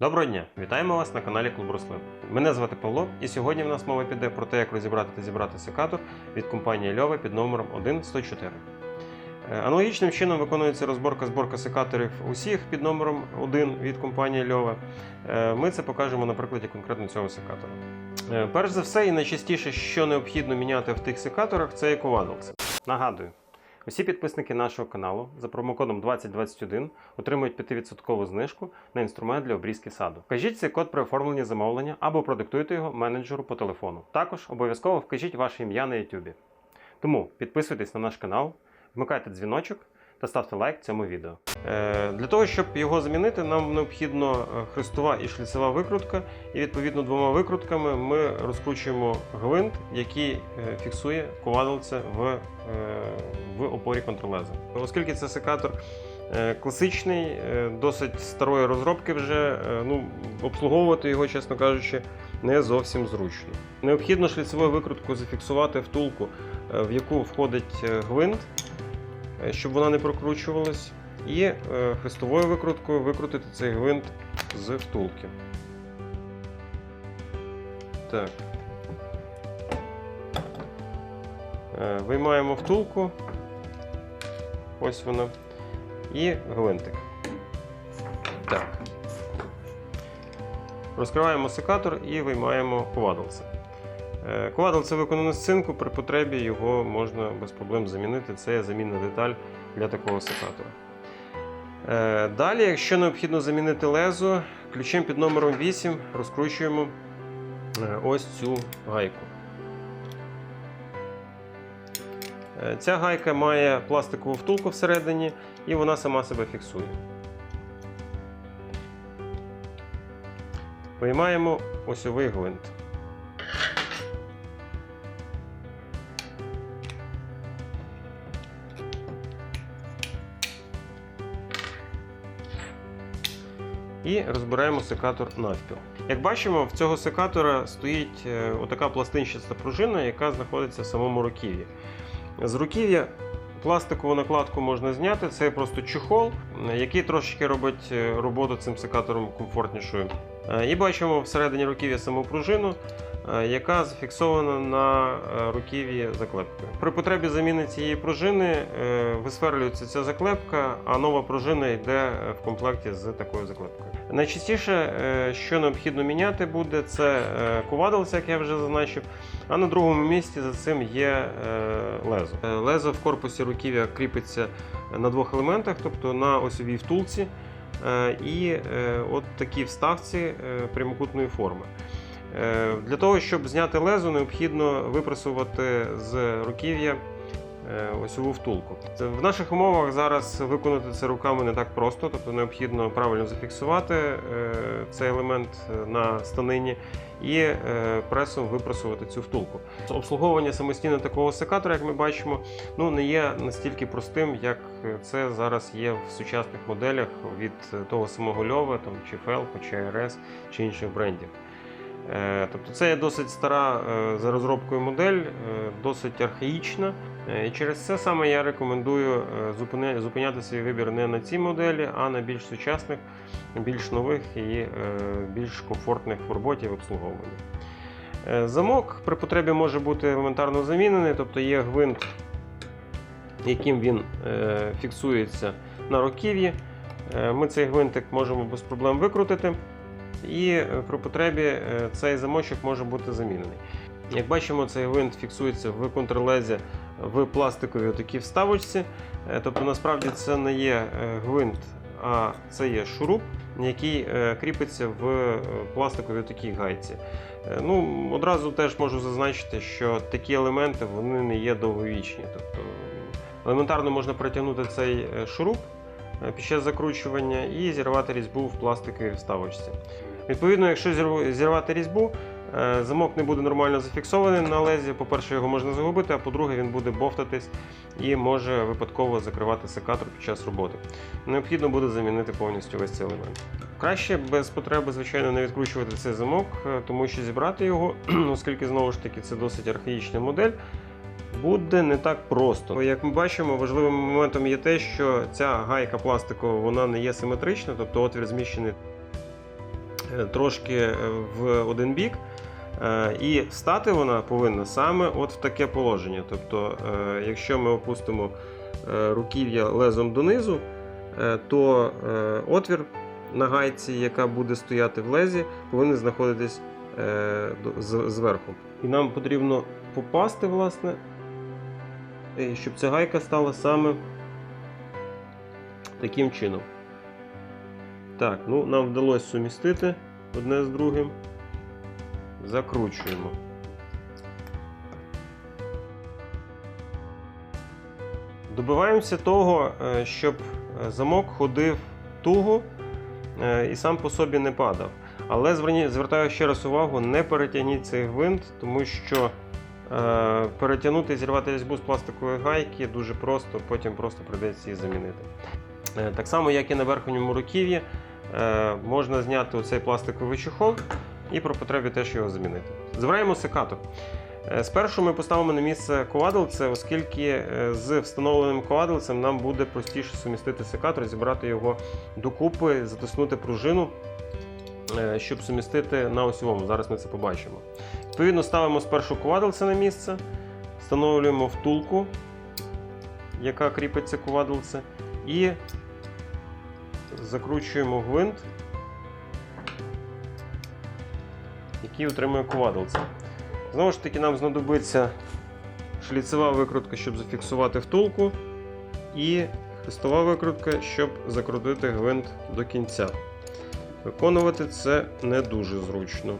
Доброго дня! Вітаємо вас на каналі Клуб Рослин. Мене звати Павло, і сьогодні в нас мова піде про те, як розібрати та зібрати секатор від компанії Льова під номером 1104. Е, Аналогічним чином виконується розборка зборка секаторів усіх під номером 1 від компанії Льова. Е, Ми це покажемо на прикладі конкретно цього секатора. Е, Перш за все, і найчастіше, що необхідно міняти в тих секаторах, це ековадалси. Нагадую, Усі підписники нашого каналу за промокодом 2021 отримують 5% знижку на інструмент для обрізки саду. Вкажіть цей код при оформленні замовлення або продиктуйте його менеджеру по телефону. Також обов'язково вкажіть ваше ім'я на YouTube. Тому підписуйтесь на наш канал, вмикайте дзвіночок та ставте лайк цьому відео. Е, для того, щоб його замінити, нам необхідно е, хрестова і шліцева викрутка, і відповідно двома викрутками ми розкручуємо гвинт, який е, фіксує ковадалце в, е, в опорі контролеза. Оскільки це секатор е, класичний, е, досить старої розробки вже, е, ну, обслуговувати його, чесно кажучи, не зовсім зручно. Необхідно шліцевою викруткою зафіксувати втулку, в яку входить гвинт, щоб вона не прокручувалась, і хрестовою викруткою викрутити цей гвинт з втулки. Так. Виймаємо втулку. Ось вона. І гвинтик. Так. Розкриваємо секатор і виймаємо ковадалце. Е, Ковадалце виконано з цинку, при потребі його можна без проблем замінити. Це замінна деталь для такого секатора. Е, Далі, якщо необхідно замінити лезо, ключем під номером 8 розкручуємо е, ось цю гайку. Ця гайка має пластикову втулку всередині і вона сама себе фіксує. Виймаємо осьовий гвинт. І розбираємо секатор навпіл. Як бачимо, в цього секатора стоїть е, отака пластинчаста пружина, яка знаходиться в самому руків'ї. З руків'я пластикову накладку можна зняти, це просто чехол, який трошечки робить е, роботу цим секатором комфортнішою. Е, І бачимо всередині руків'я саму пружину, яка зафіксована на е, руків'ї заклепкою. При потребі заміни цієї пружини е, висверлюється ця заклепка, а нова пружина йде е, в комплекті з такою заклепкою. Найчастіше, е, що необхідно міняти буде, це е, як я вже зазначив. А на другому місці за цим є е, лезо. Е, Лезо в корпусі руків'я кріпиться на двох елементах, тобто на осьовій втулці е, і е, от такій вставці е, прямокутної форми. Е, Для того, щоб зняти лезо, необхідно випресувати з руків'я е, осьову втулку. В наших умовах зараз виконати це руками не так просто, тобто необхідно правильно зафіксувати е, цей елемент е, на станині і е, пресом випресувати цю втулку. Обслуговування самостійно такого секатора, як ми бачимо, ну не є настільки простим, як це зараз є в сучасних моделях від того самого Льова, там, чи Фелко, чи RS, чи інших брендів. Е, Тобто це є досить стара е, за розробкою модель, е, досить архаїчна. І через це саме я рекомендую зупиняти свій вибір не на цій моделі, а на більш сучасних, більш нових і більш комфортних в роботі в обслуговуванні. Замок при потребі може бути елементарно замінений, тобто є гвинт, яким він фіксується на руків'ї. Е, Ми цей гвинтик можемо без проблем викрутити, і е, при потребі е, цей замочок може бути замінений. Як бачимо, цей гвинт фіксується в контрлезі в пластиковій такій вставочці. Е, Тобто, насправді це не є гвинт, а це є шуруп, який кріпиться в пластиковій такій гайці. Ну, одразу теж можу зазначити, що такі елементи вони не є довговічні. Тобто елементарно можна притягнути цей шуруп під час закручування і зірвати різьбу в пластиковій вставочці. Відповідно, якщо зірвати різьбу, е, замок не буде нормально зафіксований на лезі. По-перше, його можна загубити, а по-друге, він буде бовтатись і може випадково закривати секатор під час роботи. Необхідно буде замінити повністю весь цей елемент. Краще без потреби, звичайно, не відкручувати цей замок, е, тому що зібрати його, оскільки знову ж таки це досить архаїчна модель. Буде не так просто. Як ми бачимо, важливим моментом є те, що ця гайка пластикова вона не є симетрична, тобто отвір зміщений трошки е, в один бік. Е, І стати вона повинна саме от в таке положення. Тобто, е, якщо ми опустимо е, руків'я лезом донизу, е, то е, отвір на гайці, яка буде стояти в лезі, повинен знаходитись е, зверху. І нам потрібно попасти, власне, е, щоб ця гайка стала саме таким чином. Так, ну нам вдалося сумістити одне з другим. Закручуємо. Добиваємося того, е, щоб е, замок ходив туго е, і сам по собі не падав. Але звертаю ще раз увагу, не перетягніть цей гвинт, тому що перетягнути і зірвати різьбу з пластикової гайки дуже просто, потім просто прийдеться її замінити. Так само, як і на верхньому руків'ї, можна зняти оцей пластиковий чехол і про потребі теж його замінити. Збираємо секатор. Е, Спершу ми поставимо на місце ковадилце, оскільки е, з встановленим ковадилцем нам буде простіше сумістити секатор, зібрати його докупи, затиснути пружину, е, щоб сумістити на осьовому. Зараз ми це побачимо. Відповідно, ставимо спершу ковадилце на місце, встановлюємо втулку, яка кріпиться ковадилце, і закручуємо гвинт, який утримує ковадилце. Знову ж таки, нам знадобиться шліцева викрутка, щоб зафіксувати втулку, і хрестова викрутка, щоб закрутити гвинт до кінця. Виконувати це не дуже зручно.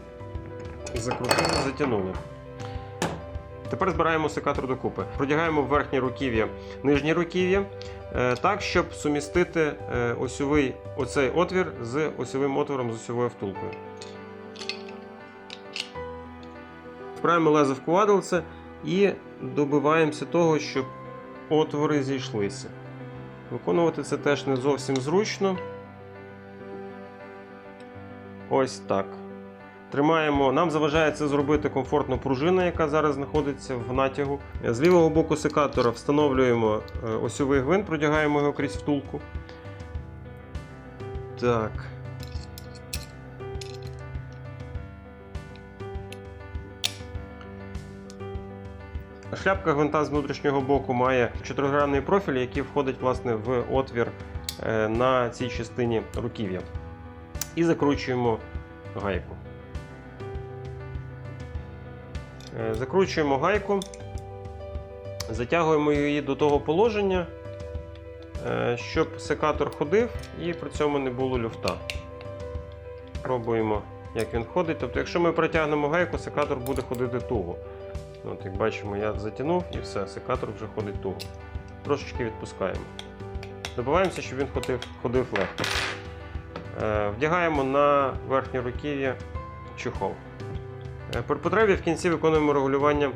Закрутили, затягнули. Тепер збираємо секатор докупи. Продягаємо в верхнє руків'я нижнє руків'я, е, так, щоб сумістити е, осьовий, оцей отвір з осьовим отвором з осьовою втулкою. Вправимо лезо в ковадилце і добиваємося того, щоб отвори зійшлися. Виконувати це теж не зовсім зручно. Ось так. Тримаємо, нам заважає це зробити комфортно пружина, яка зараз знаходиться в натягу. З лівого боку секатора встановлюємо е, осьовий гвинт, продягаємо його крізь втулку. Так. Шляпка гвинта з внутрішнього боку має чотиригранний профіль, який входить власне в отвір е, на цій частині руків'я. І закручуємо гайку. Закручуємо гайку, затягуємо її до того положення, е, щоб секатор ходив і при цьому не було люфта. Пробуємо, як він ходить. Тобто, якщо ми протягнемо гайку, секатор буде ходити туго. От, як бачимо, я затягнув і все, секатор вже ходить туго. Трошечки відпускаємо. Добиваємося, щоб він ходив, ходив легко. Е, вдягаємо на верхнє руків'я чехол. Е, При потребі в кінці виконуємо регулювання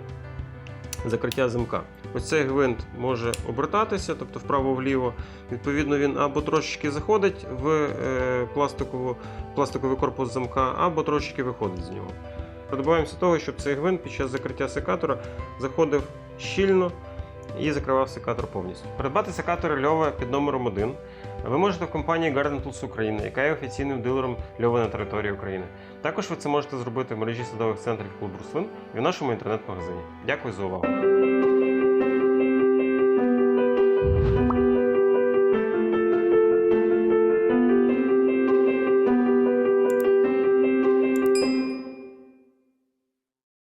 закриття замка. Ось цей гвинт може обертатися, тобто вправо-вліво. Відповідно, він або трошечки заходить в е, пластикову, пластиковий корпус замка, або трошечки виходить з нього. Добиваємося того, щоб цей гвинт під час закриття секатора заходив щільно і закривав секатор повністю. Придбати секатори Льова під номером 1 ви можете в компанії Garden Tools України, яка є офіційним дилером Льова на території України. Також ви це можете зробити в мережі садових центрів клуб Руслин і в нашому інтернет-магазині. Дякую за увагу!